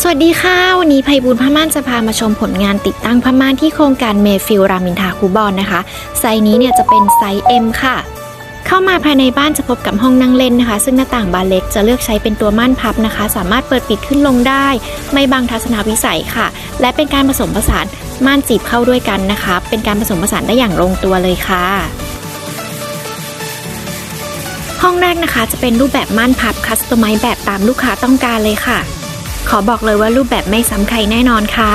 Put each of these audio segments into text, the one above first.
สวัสดีค่ะ วันนี้ภัยบุญผ้าม่านจะพามาชมผลงานติดตั้งผ้าม่านที่โครงการเมฟิลรามินทาคูบอลนะคะ ไซนี้เนี่ยจะเป็นไซส์ M ค่ะ เข้ามาภายในบ้านจะพบกับห้องนั่งเล่นนะคะ ซึ่งหน้าต่างบานเล็กจะเลือกใช้เป็นตัวม่านพับนะคะ สามารถเปิดปิดขึ้นลงได้ ไม่บังทัศนวิสัยค่ะ และเป็นการผสมผสานม่านจีบเข้าด้วยกันนะคะ เป็นการผสมผสานได้อย่างลงตัวเลยค่ะห้องแรกนะคะจะเป็นรูปแบบม่านพับคัสตอมไมซ์แบบตามลูกค้าต้องการเลยค่ะ ขอบอกเลยว่ารูปแบบไม่ซ้ำใครแน่นอนค่ะ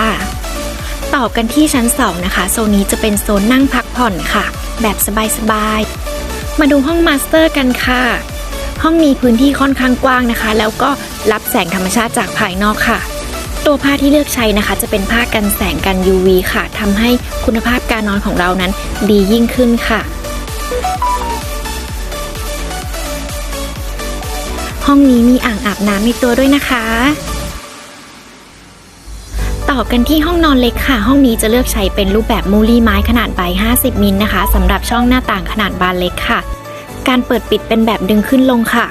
ต่อกันที่ชั้น 2 นะคะ โซนนี้จะเป็นโซนนั่งพักผ่อนค่ะ แบบสบายๆ มาดูห้องมาสเตอร์กันค่ะ ห้องมีพื้นที่ค่อนข้างกว้างนะคะ แล้วก็รับแสงธรรมชาติจากภายนอกค่ะ ตัวผ้าที่เลือกใช้นะคะ จะเป็นผ้ากันแสงกัน UV ค่ะทำให้คุณภาพการนอนของเรานั้นดียิ่งขึ้นค่ะห้องนี้มีอ่างอาบน้ำในตัวด้วยนะคะ ต่อกันที่ห้องนอนเล็กค่ะ ห้องนี้จะเลือกใช้เป็นรูปแบบมูลี่ไม้ขนาดใบ 50 มิลนะคะสำหรับช่องหน้าต่างขนาดบานเล็กค่ะ การเปิดปิดเป็นแบบดึงขึ้นลงค่ะ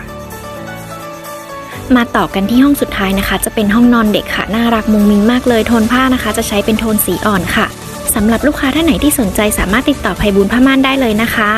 มาต่อกันที่ห้องสุดท้ายนะคะ จะเป็นห้องนอนเด็กค่ะ น่ารักมุงมิงมากเลยโทนผ้านะคะ จะใช้เป็นโทนสีอ่อนค่ะสำหรับลูกค้าท่านไหนที่สนใจสามารถติดต่อภัยบุญผ้าม่านได้เลยนะคะ